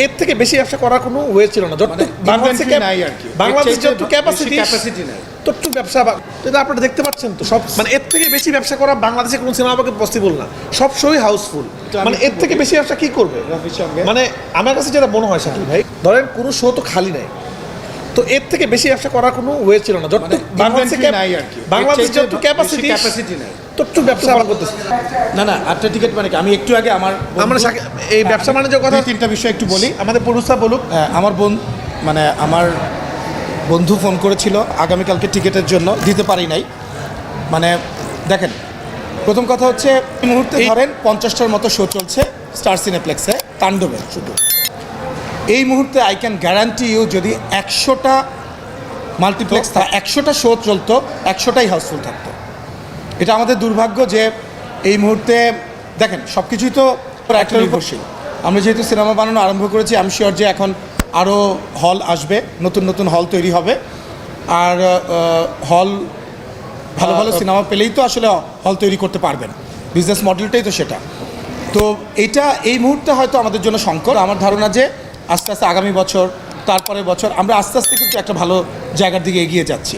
এর থেকে বেশি ব্যবসা করার কোনো ওয়ে ছিল না। যত মানে বাংলাদেশে নাই আর কি। বাংলাদেশ এর ক্যাপাসিটি ক্যাপাসিটি নাই। তত ব্যবসা বা- এটা আপনারা দেখতে পাচ্ছেন তো। সব মানে এর থেকে বেশি ব্যবসা করা বাংলাদেশে কোনো সিনেমা আমাকে পসিবল না। সব শোই হাউসফুল মানে এর থেকে বেশি ব্যবসা কি করবে? মানে আমার কাছে যেটা মনে হয় শাকিল ভাই ধরেন কোনো শো তো খালি নাই। তো এর থেকে বেশি ব্যবসা করার কোনো ওয়ে ছিল না। যত মানে বাংলাদেশে inventory নাই আর কি। বাংলাদেশ যত ক্যাপাসিটি capacity নাই। তত ব্যবসা আবার করতেছে। না না আটটা টিকিট মানে? আমি একটু আগে আমার আমরা এই ব্যবসা বাণিজ্যের কথা তিনটা বিষয় একটু বলি। আমাদের প্রডিউসার বলুক। হ্যাঁ, আমার বোন মানে আমার বন্ধু ফোন করেছিল আগামীকালকে টিকিটের জন্য। দিতে পারি নাই। মানে দেখেন প্রথম কথা হচ্ছে এই মুহূর্তে ধরেন পঞ্চাশটার মতো শো চলছে স্টার সিনেপ্লেক্সে তাণ্ডবে শুধু। এই মুহূর্তে আই ক্যান গ্যারান্টি ইউ যদি একশোটা মাল্টিপ্লেক্স একশোটা শো চলতো একশোটাই হাউসফুল থাকতো। এটা আমাদের দুর্ভাগ্য যে এই মুহূর্তে দেখেন সব কিছুই তো একটা নির্ভরশীল। আমরা যেহেতু সিনেমা বানানো আরম্ভ করেছি আমি শিওর যে এখন আরও হল আসবে নতুন নতুন হল তৈরি হবে। আর হল ভালো ভালো সিনেমা পেলেই তো আসলে হল তৈরি করতে পারবেন। বিজনেস মডেলটাই তো সেটা। তো এটা এই মুহূর্তে হয়তো আমাদের জন্য সংকট। আমার ধারণা যে আস্তে আস্তে আগামী বছর তারপরে বছর, আমরা আস্তে আস্তে কিন্তু একটা ভালো জায়গার দিকে এগিয়ে যাচ্ছি।